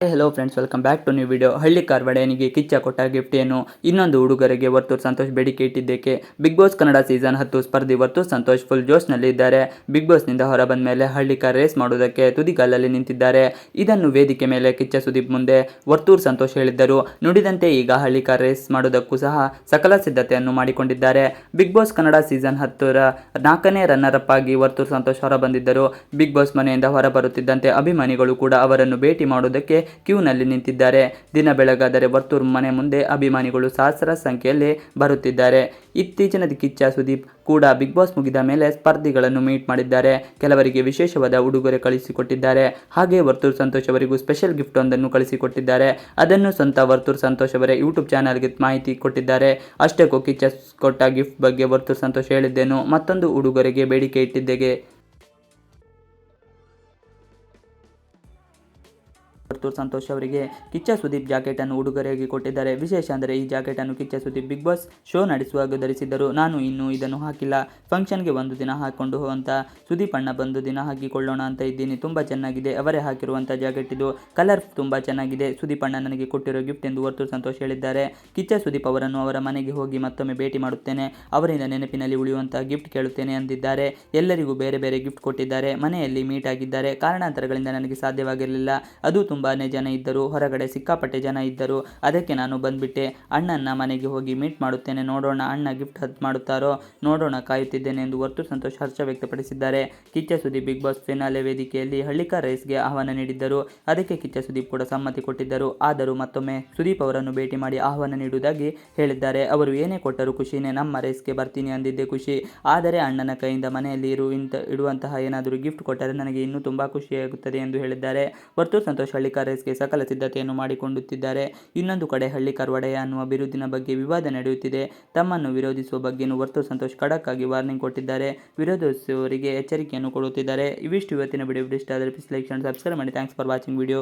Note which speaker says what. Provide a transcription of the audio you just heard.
Speaker 1: Hello friends welcome back to new video ಹಳ್ಳಿ ಕಾರ್ವಾಡೆಯನಿಗೆ ಕಿಚ್ಚ ಕೊಟ್ಟ ಗಿಫ್ಟ್ ಏನು? ಇನ್ನೊಂದು ಹುಡುಗರಿಗೆ ವರ್ತೂರ್ ಸಂತೋಷ್ ಬೇಡಿಕೆ ಇಟ್ಟಿದ್ದಕ್ಕೆ ಬಿಗ್ ಬಾಸ್ ಕನ್ನಡ ಸೀಸನ್ ಹತ್ತು ಸ್ಪರ್ಧಿ ವರ್ತೂರ್ ಸಂತೋಷ್ ಫುಲ್ ಜೋಶ್ನಲ್ಲಿ ಇದ್ದಾರೆ. ಬಿಗ್ ಬಾಸ್ನಿಂದ ಹೊರಬಂದ ಮೇಲೆ ಹಳ್ಳಿ ಕಾರ್ ರೇಸ್ ಮಾಡುವುದಕ್ಕೆ ತುದಿಗಾಲಲ್ಲಿ ನಿಂತಿದ್ದಾರೆ. ಇದನ್ನು ವೇದಿಕೆ ಮೇಲೆ ಕಿಚ್ಚ ಸುದೀಪ್ ಮುಂದೆ ವರ್ತೂರ್ ಸಂತೋಷ್ ಹೇಳಿದ್ದರು. ನುಡಿದಂತೆ ಈಗ ಹಳ್ಳಿ ಕಾರ್ ರೇಸ್ ಮಾಡೋದಕ್ಕೂ ಸಹ ಸಕಲ ಸಿದ್ಧತೆಯನ್ನು ಮಾಡಿಕೊಂಡಿದ್ದಾರೆ. ಬಿಗ್ ಬಾಸ್ ಕನ್ನಡ ಸೀಸನ್ ಹತ್ತರ ನಾಲ್ಕನೇ ರನ್ನರ್ ಅಪ್ ಆಗಿ ವರ್ತೂರ್ ಸಂತೋಷ್ ಹೊರಬಂದಿದ್ದರು ಬಿಗ್ ಬಾಸ್ ಮನೆಯಿಂದ ಹೊರಬರುತ್ತಿದ್ದಂತೆ ಅಭಿಮಾನಿಗಳು ಕೂಡ ಅವರನ್ನು ಭೇಟಿ ಮಾಡುವುದಕ್ಕೆ ಕ್ಯೂನಲ್ಲಿ ನಿಂತಿದ್ದಾರೆ. ದಿನ ಬೆಳಗಾದರೆ ವರ್ತೂರ್ ಮನೆ ಮುಂದೆ ಅಭಿಮಾನಿಗಳು ಸಹಸ್ರ ಸಂಖ್ಯೆಯಲ್ಲಿ ಬರುತ್ತಿದ್ದಾರೆ. ಇತ್ತೀಚಿನ ಕಿಚ್ಚ ಸುದೀಪ್ ಕೂಡ ಬಿಗ್ ಬಾಸ್ ಮುಗಿದ ಮೇಲೆ ಸ್ಪರ್ಧಿಗಳನ್ನು ಮೀಟ್ ಮಾಡಿದ್ದಾರೆ. ಕೆಲವರಿಗೆ ವಿಶೇಷವಾದ ಉಡುಗೊರೆ ಕಳಿಸಿಕೊಟ್ಟಿದ್ದಾರೆ. ಹಾಗೆ ವರ್ತೂರ್ ಸಂತೋಷ್ ಅವರಿಗೂ ಸ್ಪೆಷಲ್ ಗಿಫ್ಟ್ ಒಂದನ್ನು ಕಳಿಸಿಕೊಟ್ಟಿದ್ದಾರೆ. ಅದನ್ನು ಸ್ವಂತ ವರ್ತೂರ್ ಸಂತೋಷ್ ಅವರೇ ಯೂಟ್ಯೂಬ್ ಚಾನಲ್ಗೆ ಮಾಹಿತಿ ಕೊಟ್ಟಿದ್ದಾರೆ. ಅಷ್ಟಕ್ಕೂ ಕಿಚ್ಚ ಕೊಟ್ಟ ಗಿಫ್ಟ್ ಬಗ್ಗೆ ವರ್ತೂರ್ ಸಂತೋಷ್ ಹೇಳಿದ್ದೇನು? ಮತ್ತೊಂದು ಉಡುಗೊರೆಗೆ ಬೇಡಿಕೆ ಇಟ್ಟಿದ್ದೇಗೆ. ವರ್ತೂರ್ ಸಂತೋಷ್ ಅವರಿಗೆ ಕಿಚ್ಚ ಸುದೀಪ್ ಜಾಕೆಟ್ ಅನ್ನು ಉಡುಗೊರೆಯಾಗಿ ಕೊಟ್ಟಿದ್ದಾರೆ. ವಿಶೇಷ ಅಂದರೆ ಈ ಜಾಕೆಟ್ ಅನ್ನು Kichcha Sudeep big boss show ನಡೆಸುವಾಗ ಧರಿಸಿದ್ದರು. ನಾನು ಇನ್ನೂ ಇದನ್ನು ಹಾಕಿಲ್ಲ. ಫಂಕ್ಷನ್ಗೆ ಒಂದು ದಿನ ಹಾಕೊಂಡು ಅಂತ ಸುದೀಪ್ ಅಣ್ಣ ಬಂದು ದಿನ ಹಾಕಿಕೊಳ್ಳೋಣ ಅಂತ ಇದ್ದೀನಿ. ತುಂಬ ಚೆನ್ನಾಗಿದೆ. ಅವರೇ ಹಾಕಿರುವಂಥ ಜಾಕೆಟ್ ಇದು. ಕಲರ್ ತುಂಬ ಚೆನ್ನಾಗಿದೆ. ಸುದೀಪ್ ಅಣ್ಣ ನನಗೆ ಕೊಟ್ಟಿರೋ ಗಿಫ್ಟ್ ಎಂದು ವರ್ತೂರ್ ಸಂತೋಷ್ ಹೇಳಿದ್ದಾರೆ. ಕಿಚ್ಚ ಸುದೀಪ್ ಅವರನ್ನು ಅವರ ಮನೆಗೆ ಹೋಗಿ ಮತ್ತೊಮ್ಮೆ ಭೇಟಿ ಮಾಡುತ್ತೇನೆ. ಅವರಿಂದ ನೆನಪಿನಲ್ಲಿ ಉಳಿಯುವಂತಹ ಗಿಫ್ಟ್ ಕೇಳುತ್ತೇನೆ ಅಂದಿದ್ದಾರೆ ಎಲ್ಲರಿಗೂ ಬೇರೆ ಬೇರೆ ಗಿಫ್ಟ್ ಕೊಟ್ಟಿದ್ದಾರೆ. ಮನೆಯಲ್ಲಿ ಮೀಟ್ ಆಗಿದ್ದಾರೆ. ಕಾರಣಾಂತರಗಳಿಂದ ನನಗೆ ಸಾಧ್ಯವಾಗಿರಲಿಲ್ಲ. ಅದು ತುಂಬಾ ಜನ ಇದ್ದರು, ಹೊರಗಡೆ ಸಿಕ್ಕಾಪಟ್ಟೆ ಜನ ಇದ್ದರು. ಅದಕ್ಕೆ ನಾನು ಬಂದ್ಬಿಟ್ಟೆ. ಅಣ್ಣನ ಮನೆಗೆ ಹೋಗಿ ಮೀಟ್ ಮಾಡುತ್ತೇನೆ. ನೋಡೋಣ ಅಣ್ಣ ಗಿಫ್ಟ್ ಹತ್ ಮಾಡುತ್ತಾರೋ? ನೋಡೋಣ ಕಾಯುತ್ತಿದ್ದೇನೆ ಎಂದು ಒತ್ತು ಸಂತೋಷ ಹರ್ಷ ವ್ಯಕ್ತಪಡಿಸಿದ್ದಾರೆ. Kichcha Sudeep big boss finale ವೇದಿಕೆಯಲ್ಲಿ ಹಳ್ಳಿಕಾ ರೇಸ್ಗೆ ಆಹ್ವಾನ ನೀಡಿದ್ದರು. ಅದಕ್ಕೆ ಕಿಚ್ಚ ಸುದೀಪ್ ಕೂಡ ಸಮ್ಮತಿ ಕೊಟ್ಟಿದ್ದರು. ಆದರೂ ಮತ್ತೊಮ್ಮೆ ಸುದೀಪ್ ಅವರನ್ನು ಭೇಟಿ ಮಾಡಿ ಆಹ್ವಾನ ನೀಡುವುದಾಗಿ ಹೇಳಿದ್ದಾರೆ. ಅವರು ಏನೇ ಕೊಟ್ಟರೂ ಖುಷಿನೇ, ನಮ್ಮ ರೇಸ್ಗೆ ಬರ್ತೀನಿ ಅಂದಿದ್ದೆ ಖುಷಿ. ಆದರೆ ಅಣ್ಣನ ಕೈಯಿಂದ ಮನೆಯಲ್ಲಿ ಇರು, ಇಂತ, ಇಡುವಂತಹ ಏನಾದರೂ ಗಿಫ್ಟ್ ಕೊಟ್ಟರೆ ನನಗೆ ಇನ್ನೂ ತುಂಬ ಖುಷಿಯಾಗುತ್ತದೆ ಎಂದು ಹೇಳಿದ್ದಾರೆ. ವರ್ತೂರ್ ಸಂತೋಷ್ ಹಳ್ಳಿಕಾರ್ ರೇಸ್ಗೆ ಸಕಲ ಸಿದ್ಧತೆಯನ್ನು ಮಾಡಿಕೊಂಡುತ್ತಿದ್ದಾರೆ. ಇನ್ನೊಂದು ಕಡೆ ಹಳ್ಳಿಕಾರ್ ಒಡೆಯ ಅನ್ನುವ ಬಿರುದಿನ ಬಗ್ಗೆ ವಿವಾದ ನಡೆಯುತ್ತಿದೆ. ತಮ್ಮನ್ನು ವಿರೋಧಿಸುವ ಬಗ್ಗೆಯೂ ವರ್ತು ಸಂತೋಷ್ ಖಡಕ್ ಆಗಿ ವಾರ್ನಿಂಗ್ ಕೊಟ್ಟಿದ್ದಾರೆ. ವಿರೋಧಿಸುವವರಿಗೆ ಎಚ್ಚರಿಕೆಯನ್ನು ಕೊಡುತ್ತಿದ್ದಾರೆ. ಇವಿಷ್ಟು ಇವತ್ತಿನ ವಿಡಿಯೋ. ಇಷ್ಟ ಆದರೆ ಪ್ಲೀಸ್ ಲೈಕ್ ಸಬ್ಸ್ಕ್ರೈಬ್ ಮಾಡಿ. Thanks for watching video